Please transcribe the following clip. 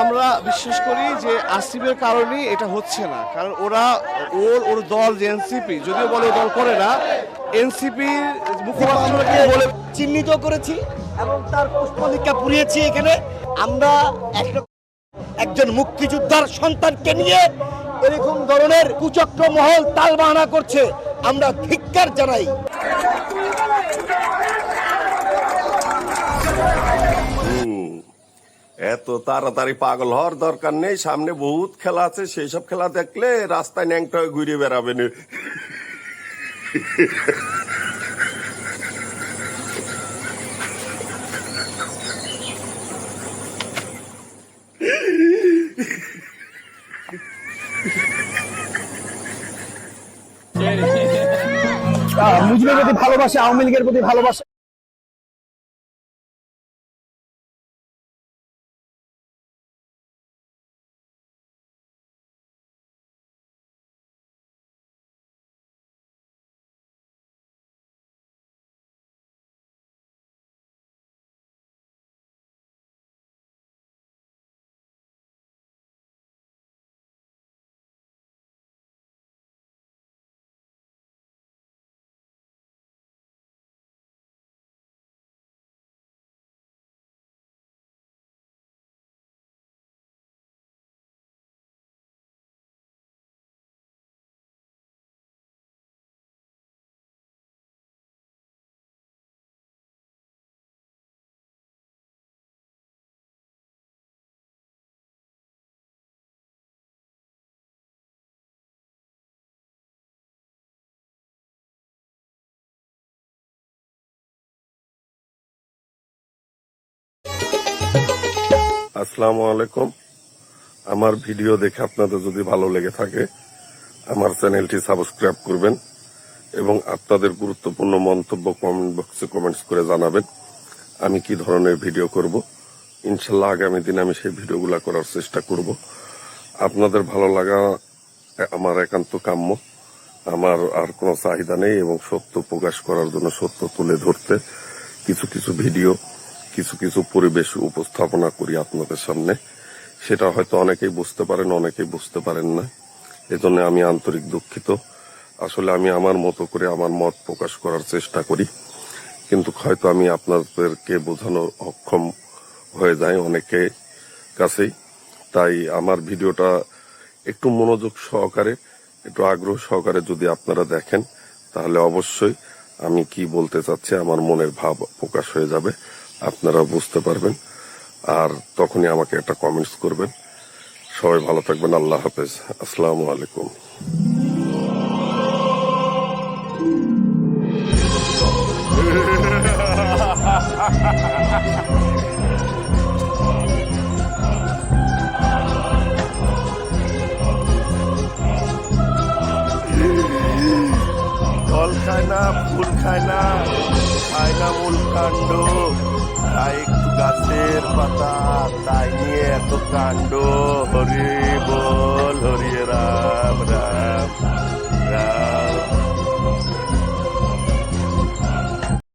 আমরা বিশ্বাস করি যে আসিফের কারণেই এটা হচ্ছে না কারণ ওরা ওর ওর দল যে এনসিপি যদিও বলে দল করে না এনসিপির মুখপাত্রকে বলে চিহ্নিত করেছি এবং তার পুষ্পলিকা পুড়িয়েছি এখানে। আমরা একজন মুক্তিযোদ্ধার সন্তানকে নিয়ে এরকম ধরনের কুচক্র মহল তালবাহানা করছে। আমরা ধিক্কার জানাই। এত তাড়াতাড়ি পাগল হওয়ার দরকার নেই, সামনে বহুত খেলা আছে সেই সব খেলা দেখলে রাস্তায় ন্যাংটা ঘুরে বেড়াবেন মুজিবের প্রতি ভালোবাসা আওয়ামী লীগের প্রতি ভালোবাসা। আসসালামু আলাইকুম। আমার ভিডিও দেখে আপনাদের যদি ভালো লেগে থাকে, আমার চ্যানেলটি সাবস্ক্রাইব করবেন এবং আপনাদের গুরুত্বপূর্ণ মন্তব্য কমেন্ট বক্সে কমেন্টস করে জানাবেন, আমি কি ধরনের ভিডিও করব। ইনশাল্লাহ আগামী দিনে আমি সেই ভিডিওগুলো করার চেষ্টা করব। আপনাদের ভালো লাগা আমার একান্ত কাম্য। আমার আর কোনো চাহিদা নেই এবং সত্য প্রকাশ করার জন্য সত্য তুলে ধরতে কিছু কিছু ভিডিও কিছু কিছু পরিবেশ উপস্থাপনা করি আপনাদের সামনে। সেটা হয়তো অনেকেই বুঝতে পারেন, অনেকেই বুঝতে পারেন না। এজন্য আমি আন্তরিক দুঃখিত। আসলে আমি আমার মতো করে আমার মত প্রকাশ করার চেষ্টা করি। কিন্তু হয়তো আমি আপনাদেরকে বোঝানো অক্ষম হয়ে যায় অনেকে কাছেই। তাই আমার ভিডিওটা একটু মনোযোগ সহকারে, একটু আগ্রহ সহকারে যদি আপনারা দেখেন, তাহলে অবশ্যই আমি কি বলতে চাচ্ছি আমার মনের ভাব প্রকাশ হয়ে যাবে। আপনারা বুঝতে পারবেন। আর তখনই আমাকে একটা কমেন্টস করবেন। সবাই ভালো থাকবেন। আল্লাহ হাফেজ। আসসালামু আলাইকুম। ফল খায় না, ফুল খায় না খায় না মূল কাণ্ড। তাই একটু গাছের পাতা তাই নিয়ে এত কাণ্ড। হরি বল হরিয়ে রাম রাম।